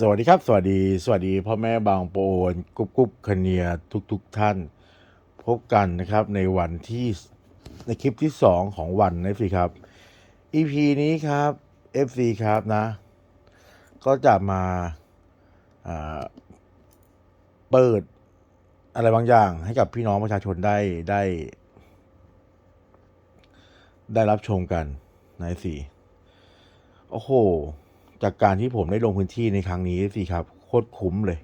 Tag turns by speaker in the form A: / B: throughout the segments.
A: สวัสดีครับ สวัสดี สวัสดีพ่อแม่บางโปนกุ๊บกุ๊บคเนียทุกทุกท่าน พบกันนะครับในวันที่ในคลิปที่สองของวันนะสิครับ EP นี้ครับ FC ครับนะ ก็จะมาเปิดอะไรบางอย่างให้กับพี่น้องประชาชนได้ได้ ได้รับชมกันในสี่โอ้โห จากการที่ผมได้ลงพื้นที่ในครั้งนี้สิครับโคตรคุ้มเลย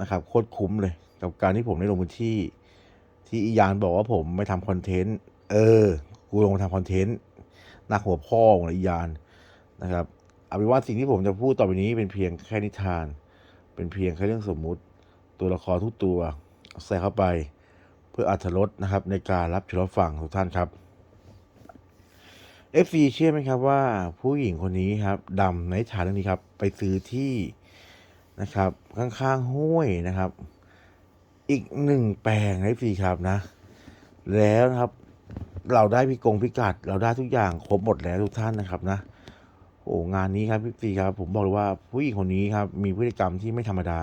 A: นะครับโคตรคุ้มเลย กับการที่ผมได้ลงพื้นที่ ที่อียานบอกว่าผมไม่ทำคอนเทนต์เออกูลงมาทำคอนเทนต์หนักหัวพ่อของอียานนะครับเอาเป็นว่าสิ่งที่ผมจะพูดต่อไปนี้เป็นเพียงแค่นิทาน เป็นเพียงแค่เรื่องสมมุติ ตัวละครทุกตัวใส่เข้าไป เพื่ออัธรสนะครับ ในการรับชมรับฟังทุกท่านครับ FC เชื่อไหมครับว่าผู้หญิงคนนี้ครับดำในฉากเรื่องนี้ครับ ไปซื้อที่นะครับ ข้างๆห้วยนะครับ อีกหนึ่งแปลง FC ครับนะ แล้วนะครับ เราได้พิกงพิกัด เราได้ทุกอย่างครบหมดแล้วทุกท่านนะครับนะ โอ้งานนี้ครับพี่ฟีครับ ผมบอกเลยว่าผู้หญิงคนนี้ครับ มีพฤติกรรมที่ไม่ธรรมดา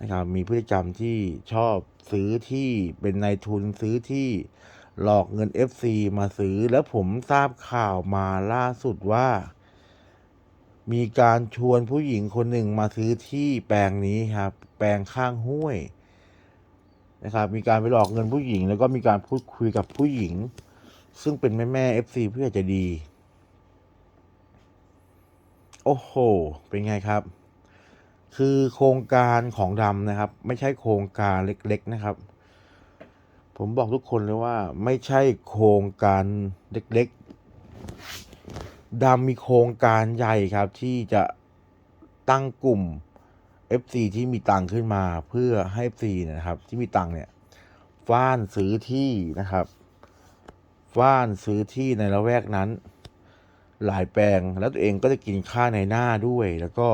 A: นะครับ มีพฤติกรรมที่ชอบซื้อที่เป็นนายทุนซื้อที่ หลอกเงิน FC มาซื้อ แล้วผมทราบข่าวมาล่าสุดว่า มีการชวนผู้หญิงคนหนึ่งมาซื้อที่แปลงนี้ครับ แปลงข้างห้วยนะครับ มีการไปหลอกเงินผู้หญิง แล้วก็มีการพูดคุยกับผู้หญิง ซึ่งเป็นแม่แม่ FC เพื่อจะดี โอ้โห เป็นไงครับ คือโครงการของดำนะครับ ไม่ใช่โครงการเล็ก ๆ นะครับ ผมบอกทุกคนเลยว่า ไม่ใช่โครงการเล็กๆดำมีโครงการใหญ่ครับ ที่จะตั้งกลุ่ม FC ที่มีตังขึ้นมาเพื่อให้ FC นยนะครับ ที่มีตังเนี่ยฟ้านซื้อที่นะครับ ฟ้านซื้อที่ในละแวกนั้น หลายแปลงแล้วตัวเองก็จะกินค่าในหน้าด้วย แล้วก็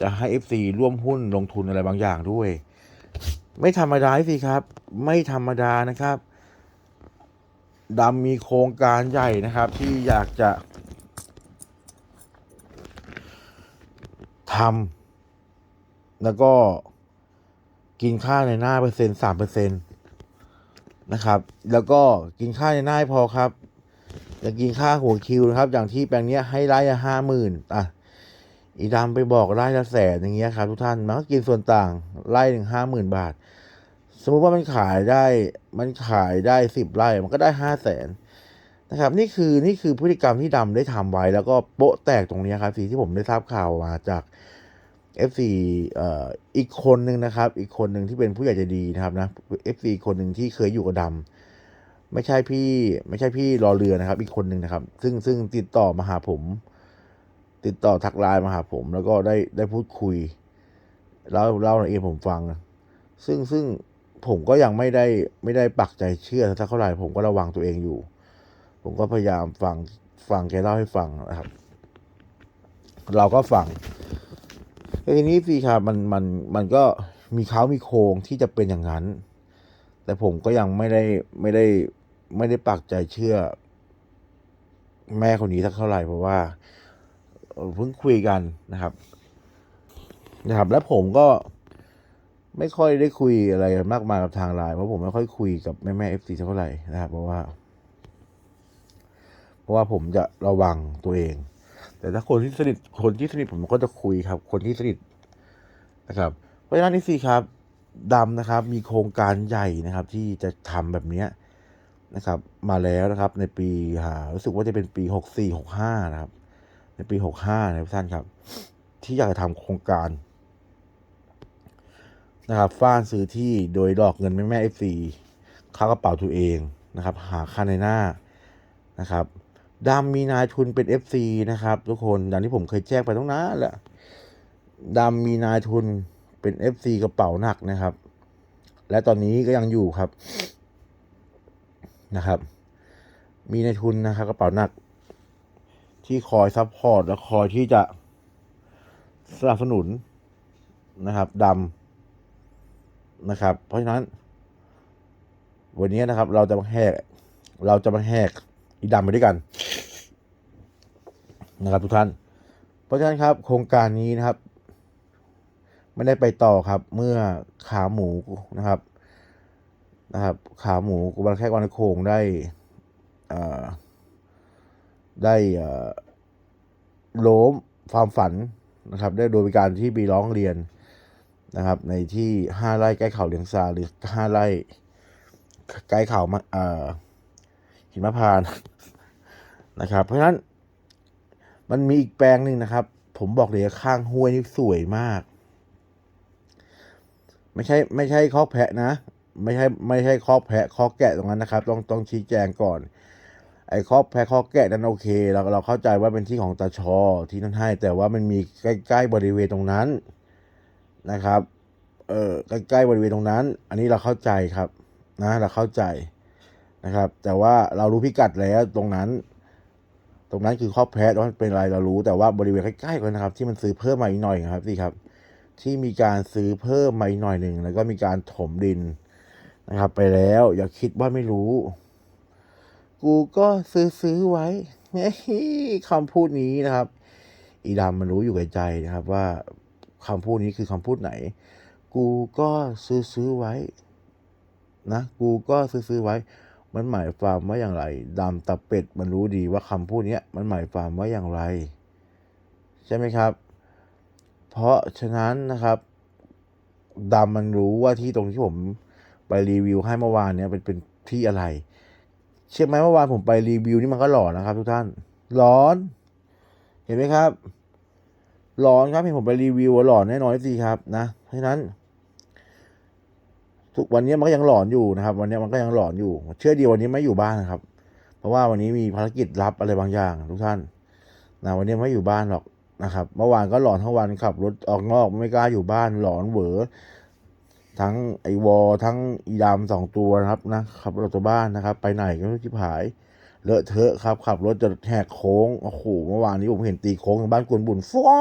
A: จะให้ FC ร่วมหุ้นลงทุนอะไรบางอย่างด้วย ไม่ธรรมดาสิครับ ไม่ธรรมดานะครับดำมีโครงการใหญ่นะครับ ที่อยากจะทำแล้วก็กินค่าในหน้าเปอร์เซ็นต์สามเปอร์เซ็นต์นะครับ แล้วก็กินค่าในหน้าพอครับ จะกินค่าหัวคิวนะครับ อย่างที่แปลงเนี้ยให้ไร่ละห้าหมื่นอะ อีดำไปบอกไร่ละแสนอย่างเงี้ยครับทุกท่านมันก็กินส่วนต่างไร่หนึ่งห้าหมื่นบาท สมมุติว่ามันขายได้มันขายได้สิบไร่มันก็ได้ห้าแสนนะครับ นี่คือนี่คือพฤติกรรมที่ดำได้ทำไว้ แล้วก็โป๊ะแตกตรงนี้ครับสีที่ผมได้ทราบข่าวมาจาก FC เอ่ออีกคนหนึ่งนะครับ อีกคนหนึ่งที่เป็นผู้ใหญ่ใจดีนะครับนะ FC คนหนึ่งที่เคยอยู่กับดำไม่ใช่พี่ ไม่ใช่พี่รอเรือนะครับ อีกคนหนึ่งนะครับ ซึ่งซึ่งติดต่อมาหาผม ติดต่อทักไลน์มาหาผม แล้วก็ได้ได้พูดคุยแล้วเล่ารายละเอียดผมฟัง ซึ่งซึ่งผมก็ยังไม่ได้ไม่ได้ปักใจเชื่อสักเท่าไหร่ผมก็ระวังตัวเองอยู่ ผมก็พยายามฟังฟังแกเล่าให้ฟังนะครับ เราก็ฟังทีนี้สิครับมันมันมันก็มีเขามีโครงที่จะเป็นอย่างนั้น แต่ผมก็ยังไม่ได้ไม่ได้ไม่ได้ปักใจเชื่อ แม่คนนี้สักเท่าไหร่เพราะว่า เพิ่งคุยกันนะครับ นะครับ แล้วผมก็ไม่ค่อยได้คุยอะไรมากมายกับทางไลน์เพราะผมไม่ค่อยคุยกับแม่แม่เอฟซีเท่าไหร่นะครับ เพราะว่า เพราะว่าผมจะระวังตัวเอง แต่ถ้าคนที่สนิทคนที่สนิทผมก็จะคุยครับ คนที่สนิทนะครับเพราะฉะนั้นนี่สิครับดำนะครับ มีโครงการใหญ่นะครับ ที่จะทำแบบเนี้ยนะครับ มาแล้วนะครับ ในปีหารู้สึกว่าจะเป็นปีหกสี่หกห้านะครับ ในปีหกห้านะท่านครับ ที่อยากจะทำโครงการนะครับฟ้านซื้อที่โดยหลอกเงินแม่แม่เอฟซีเข้ากระเป๋าตัวเองนะครับ หาค่าในหน้านะครับดำมีนายทุนเป็น FC นะครับ ทุกคนอย่างที่ผมเคยแจ้งไปตั้งนานแล้วดำมีนายทุนเป็น FC กระเป๋าหนักนะครับ และตอนนี้ก็ยังอยู่ครับนะครับ มีนายทุนนะครับ กระเป๋าหนัก ที่คอยซัพพอร์ตและคอยที่จะสนับสนุนนะครับดำนะครับ เพราะฉะนั้น วันนี้นะครับ เราจะมาแหกเราจะมาแหกอีดำไปด้วยกัน นะครับ ทุกท่าน เพราะฉะนั้นครับ โครงการนี้นะครับ ไม่ได้ไปต่อครับ เมื่อขาหมูนะครับ นะครับ ขาหมูกุบาลแค่วันโคงได้อ่อ ได้โล้มความฝันนะครับ ได้โดยการที่ไปร้องเรียนนะครับ ในที่ห้าไร่ใกล้เขาเลียงซาหรือห้าไร่ใกล้เขามาเอ่อหินมะพร้านนะครับ เพราะฉะนั้นมันมีอีกแปลงหนึ่งนะครับ ผมบอกเลยข้างห้วยนี่สวยมาก ไม่ใช่ไม่ใช่คอกแพะนะ ไม่ใช่ไม่ใช่คอกแพะคอกแกะตรงนั้นนะครับ ต้องต้องชี้แจงก่อน ไอ้คอแพะคอแกะนั้นโอเค เราเราเข้าใจว่าเป็นที่ของตาชอที่นั่นให้ แต่ว่ามันมีใกล้ ๆ บริเวณตรงนั้นนะครับ เออใกล้ๆบริเวณตรงนั้น อันนี้เราเข้าใจครับนะเราเข้าใจนะครับ แต่ว่าเรารู้พิกัดแล้วตรงนั้น ตรงนั้นคือครอบแพะว่าเป็นอะไรเรารู้แต่ว่าบริเวณใกล้ๆกันนะครับ ที่มันซื้อเพิ่มมาอีกหน่อยครับสิครับ ที่มีการซื้อเพิ่มมาอีกหน่อยหนึ่งแล้วก็มีการถมดินนะครับ ไปแล้ว อย่าคิดว่าไม่รู้ กูก็ซื้อซื้อไว้คำพูดนี้นะครับ อีดำมันรู้อยู่ในใจนะครับ ว่าคำพูดนี้คือคำพูดไหน กูก็ซื้อซื้อไว้ นะกูก็ซื้อซื้อไว้ มันหมายความว่าอย่างไรดำตะเป็ดมันรู้ดีว่าคำพูดเนี้ยมันหมายความว่าอย่างไร ใช่ไหมครับ เพราะฉะนั้นนะครับดำมันรู้ว่าที่ตรงที่ผมไปรีวิวให้เมื่อวานเนี้ยเป็นเป็นที่อะไร เชื่อไหมเมื่อวานผมไปรีวิวนี่มันก็หลอนนะครับ ทุกท่าน ร้อน เห็นไหมครับหลอนครับเห็นผมไปรีวิวหลอนแน่นอนสิครับนะ เพราะฉะนั้น ทุกวันนี้มันก็ยังหลอนอยู่นะครับ วันนี้มันก็ยังหลอนอยู่ เชื่อดีวันนี้ไม่อยู่บ้านนะครับ เพราะว่าวันนี้มีภารกิจลับอะไรบางอย่าง ทุกท่านนะวันนี้ไม่อยู่บ้านหรอกนะครับ เมื่อวานก็หลอนทั้งวันขับรถออกนอกไม่กล้าอยู่บ้านหลอนเหวอ ทั้งไอวอทั้งอีดำสองตัวนะครับนะขับรถตัวบ้านนะครับ ไปไหนก็ไม่รู้ที่ผายเลอะเทอะครับขับรถจะแหกโค้งโอ้โหเมื่อวานนี้ผมเห็นตีโค้งทางบ้านกวนบุญฟ้า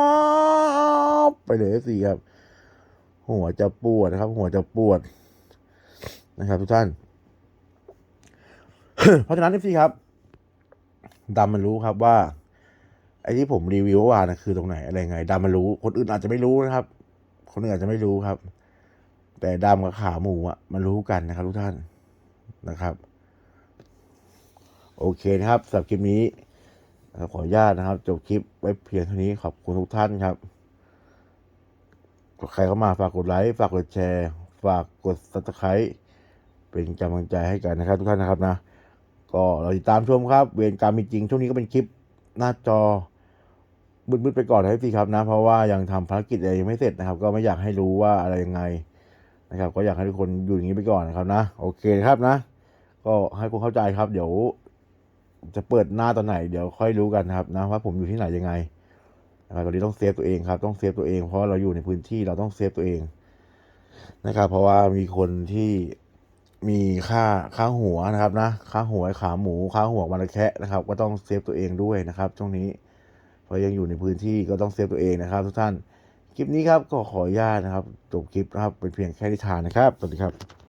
A: ไปเลยสิครับ หัวจะปวดนะครับ หัวจะปวดนะครับ ทุกท่าน เพราะฉะนั้นที่ครับดำมันรู้ครับว่า ไอ้ที่ผมรีวิวเมื่อวานนะคือตรงไหนอะไรไงดำมันรู้ คนอื่นอาจจะไม่รู้นะครับ คนอื่นอาจจะไม่รู้ครับ แต่ดำกับขาหมูอะมันรู้กันนะครับทุกท่านนะครับ โอเคนะครับสำหรับคลิปนี้ขออนุญาตนะครับจบคลิปไว้เพียงเท่านี้ขอบคุณทุกท่านครับใครเข้ามาฝากกดไลค์ฝากกดแชร์ ฝากกด subscribe เป็นกำลังใจให้กันนะครับทุกท่านนะครับนะ ก็เราติดตามชมครับ เวรกรรมมีจริง ช่วงนี้ก็เป็นคลิปหน้าจอมืดๆไปก่อนนะครับพี่ครับนะ เพราะว่ายังทำภารกิจอะไรยังไม่เสร็จนะครับ ก็ไม่อยากให้รู้ว่าอะไรยังไง นะครับ ก็อยากให้ทุกคนอยู่อย่างนี้ไปก่อนนะครับนะ โอเคครับนะ ก็ให้คุณเข้าใจครับ เดี๋ยว จะเปิดหน้าตอนไหน เดี๋ยวค่อยรู้กันนะครับนะว่าผมอยู่ที่ไหนยังไงนะครับตอนนี้ต้องเซฟตัวเองครับ ต้องเซฟตัวเองเพราะเราอยู่ในพื้นที่เราต้องเซฟตัวเองนะครับ เพราะว่ามีคนที่มีค่าค่าหัวนะครับนะค่าหัวขาหมูค่าหัวมันแคะนะครับ ก็ต้องเซฟตัวเองด้วยนะครับช่วงนี้เพราะยังอยู่ในพื้นที่ก็ต้องเซฟตัวเองนะครับ ทุกท่าน คลิปนี้ครับก็ขออนุญาตนะครับจบคลิปนะครับเป็นเพียงแค่นิทานนะครับสวัสดีครับ